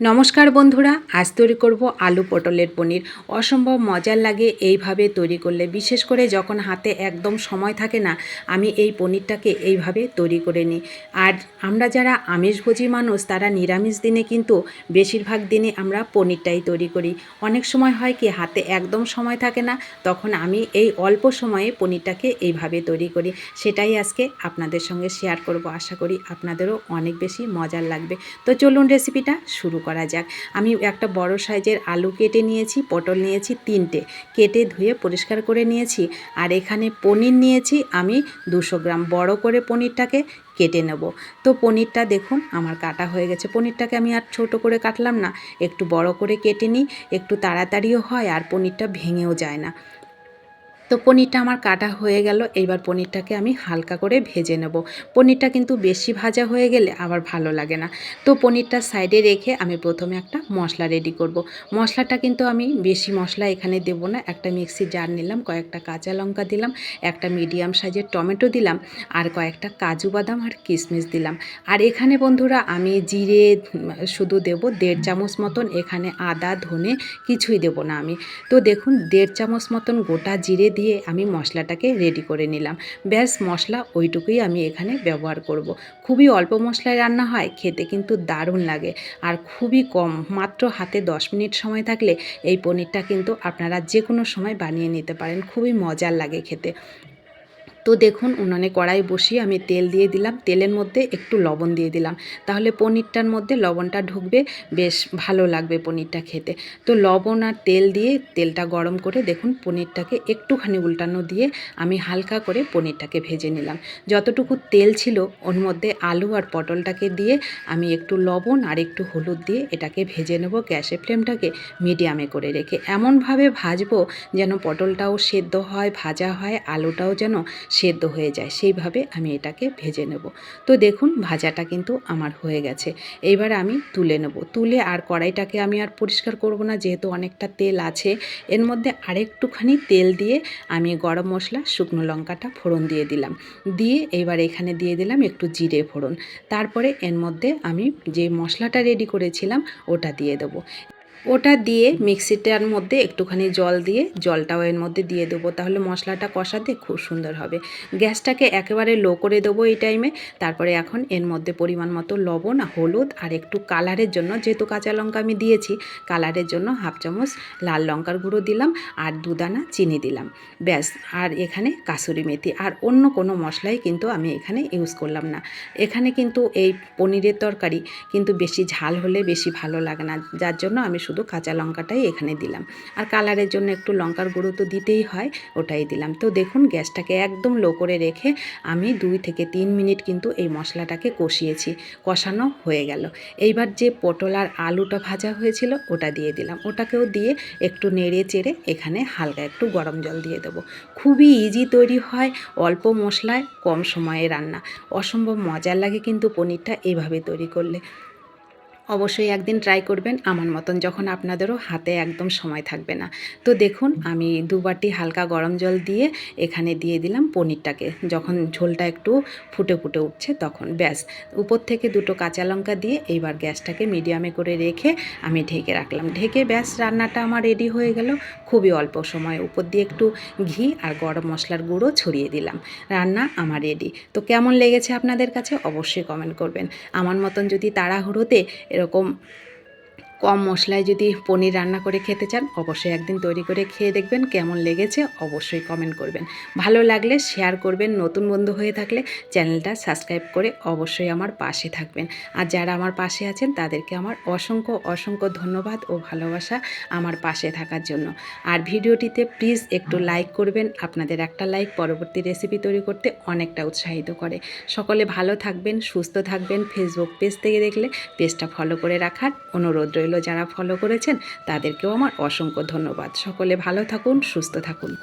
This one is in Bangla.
নমস্কার বন্ধুরা, আজ তৈরি করব আলু পটলের পনির। অসম্ভব মজার লাগে এইভাবে তৈরি করলে, বিশেষ করে যখন হাতে একদম সময় থাকে না, আমি এই পনিরটাকে এইভাবে তৈরি করে নিই। আর আমরা যারা আমিষভোজী মানুষ, তারা নিরামিষ দিনে কিন্তু বেশিরভাগ দিনে আমরা পনিরটাই তৈরি করি। অনেক সময় হয় কি, হাতে একদম সময় থাকে না, তখন আমি এই অল্প সময়ে পনিরটাকে এইভাবে তৈরি করি। সেটাই আজকে আপনাদের সঙ্গে শেয়ার করব। আশা করি আপনাদেরও অনেক বেশি মজার লাগবে। তো চলুন রেসিপিটা শুরু করা যাক। আমি একটা বড় সাইজের আলু কেটে নিয়েছি, পটল নিয়েছি তিনটে। কেটে ধুয়ে পরিষ্কার করে নিয়েছি। আর এখানে পনির নিয়েছি, আমি দুশো গ্রাম। বড় করে পনিরটাকে কেটে নেব। তো পনিরটা দেখুন, আমার কাটা হয়ে গেছে। পনিরটাকে আমি আর ছোট করে কাটলাম না। একটু বড় করে কেটে নিই, একটু তাড়াতাড়িও হয় আর পনিরটা ভেঙেও যায় না। তো পনিরটা আমার কাটা হয়ে গেল। এইবার পনিরটাকে আমি হালকা করে ভেজে নেব। পনিরটা কিন্তু বেশি ভাজা হয়ে গেলে আবার ভালো লাগে না। তো পনিরটা সাইডে রেখে আমি প্রথমে একটা মশলা রেডি করব। মশলাটা কিন্তু আমি বেশি মশলা এখানে দেব না। একটা মিক্সি জার নিলাম, কয়েকটা কাঁচা লঙ্কা দিলাম, একটা মিডিয়াম সাইজের টমেটো দিলাম, আর কয়েকটা কাজু বাদাম আর কিশমিশ দিলাম। আর এখানে বন্ধুরা আমি জিরে শুধু দেব, দেড় চামচ মতন। এখানে আদা, ধনে কিছুই দেব না আমি। তো দেখুন, দেড় চামচ মতন গোটা জিরে দিয়ে আমি মশলাটাকে রেডি করে নিলাম। ব্যাস, মশলা ওইটুকুই আমি এখানে ব্যবহার করব। খুবই অল্প মশলায় রান্না হয়, খেতে কিন্তু দারুণ লাগে। আর খুবই কম, মাত্র হাতে দশ মিনিট সময় থাকলে এই পনিরটা কিন্তু আপনারা যে কোনো সময় বানিয়ে নিতে পারেন। খুবই মজার লাগে খেতে। তো দেখুন, উনুনে কড়াই বসিয়ে আমি তেল দিয়ে দিলাম। তেলের মধ্যে একটু লবণ দিয়ে দিলাম। তাহলে পনিরটার মধ্যে লবণটা ঢুকবে। বেশ ভালো লাগবে পনিরটা খেতে। তো লবণ আর তেল দিয়ে তেলটা গরম করে দেখুন, পনিরটাকে একটুখানি উল্টানো দিয়ে আমি হালকা করে পনিরটাকে ভেজে নিলাম। যতটুকু তেল ছিল, ওর মধ্যে আলু আর পটলটাকে দিয়ে আমি একটু লবণ আর একটু হলুদ দিয়ে এটাকে ভেজে নেব গ্যাসের ফ্লেমটাকে মিডিয়ামে করে রেখে। এমনভাবে ভাজবো যেন পটলটাও সেদ্ধ হয়, ভাজা হয়, আলুটাও যেন সেদ্ধ হয়ে যায়, সেইভাবে আমি এটাকে ভেজে নেব। তো দেখুন, ভাজাটা কিন্তু আমার হয়ে গেছে। এইবার আমি তুলে নেব। তুলে আর কড়াইটাকে আমি আর পরিষ্কার করব না, যেহেতু অনেকটা তেল আছে। এর মধ্যে আরেকটুখানি তেল দিয়ে আমি গরম মশলা, শুকনো লঙ্কাটা ফোড়ন দিয়ে দিলাম। দিয়ে এবার এখানে দিয়ে দিলাম একটু জিরে ফোড়ন। তারপরে এর মধ্যে আমি যে মশলাটা রেডি করেছিলাম, ওটা দিয়ে দেবো। ওটা দিয়ে মিক্সিটার মধ্যে একটুখানি জল দিয়ে, জলটাও এর মধ্যে দিয়ে দেবো। তাহলে মশলাটা কষাতে খুব সুন্দর হবে। গ্যাসটাকে একেবারে লো করে দেবো এই টাইমে তারপরে এখন এর মধ্যে পরিমাণ মতো লবণ, হলুদ আর একটু কালারের জন্য, যেহেতু কাঁচা লঙ্কা আমি দিয়েছি, কালারের জন্য হাফ চামচ লাল লঙ্কার গুঁড়ো দিলাম আর দুদানা চিনি দিলাম। ব্যাস, আর এখানে কাসুরি মেথি। আর অন্য কোনো মশলাই কিন্তু আমি এখানে ইউজ করলাম না। এখানে কিন্তু এই পনিরের তরকারি কিন্তু বেশি ঝাল হলে বেশি ভালো লাগে না। যার জন্য আমি শুধু শুধু কাঁচা লঙ্কাটাই এখানে দিলাম। আর কালারের জন্য একটু লঙ্কার গুঁড়ো তো দিতেই হয়, ওটাই দিলাম। তো দেখুন, গ্যাসটাকে একদম লো করে রেখে আমি দুই থেকে তিন মিনিট কিন্তু এই মশলাটাকে কষিয়েছি। কষানো হয়ে গেল। এইবার যে পটল আর আলুটা ভাজা হয়েছিল, ওটা দিয়ে দিলাম। ওটাকেও দিয়ে একটু নেড়ে চেড়ে এখানে হালকা একটু গরম জল দিয়ে দেবো। খুবই ইজি তৈরি হয়, অল্প মশলায়, কম সময়ে রান্না। অসম্ভব মজার লাগে কিন্তু পনিরটা এভাবে তৈরি করলে। অবশ্যই একদিন ট্রাই করবেন আমার মতন যখন আপনাদেরও হাতে একদম সময় থাকবে না। তো দেখুন, আমি দু বাটি হালকা গরম জল দিয়ে এখানে দিয়ে দিলাম পনিরটাকে। যখন ঝোলটা একটু ফুটে ফুটে উঠছে তখন, ব্যাস। উপর থেকে দুটো কাঁচা লঙ্কা দিয়ে এইবার গ্যাসটাকে মিডিয়ামে করে রেখে আমি ঢেকে রাখলাম। ঢেকে ব্যাস, রান্নাটা আমার রেডি হয়ে গেল। খুবই অল্প সময় উপর দিয়ে একটু ঘি আর গরম মশলার গুঁড়ো ছড়িয়ে দিলাম। রান্না আমার রেডি তো কেমন লেগেছে আপনাদের কাছে? অবশ্যই কমেন্ট করবেন। আমার মতন যদি তাড়াহুড়োতে এরকম কম মশলায় যদি পনির রান্না করে খেতে চান, অবশ্যই একদিন তৈরি করে খেয়ে দেখবেন কেমন লেগেছে, অবশ্যই কমেন্ট করবেন। ভালো লাগলে শেয়ার করবেন, নতুন বন্ধু হয়ে থাকলে চ্যানেলটা সাবস্ক্রাইব করে অবশ্যই আমার পাশে থাকবেন। আর যারা আমার পাশে আছেন, তাদেরকে আমার অসংখ্য অসংখ্য ধন্যবাদ ও ভালোবাসা আমার পাশে থাকার জন্য। আর ভিডিওটিতে প্লিজ একটু লাইক করবেন, আপনাদের একটা লাইক পরবর্তী রেসিপি তৈরি করতে অনেকটা উৎসাহিত করে। সকলে ভালো থাকবেন, সুস্থ থাকবেন ফেসবুক পেজ থেকে দেখলে পেজটা ফলো করে রাখার অনুরোধ রইল যারা ফলো করেছেন তাদেরকেও আমার অসংখ্য ধন্যবাদ। সকলে ভালো থাকুন সুস্থ থাকুন।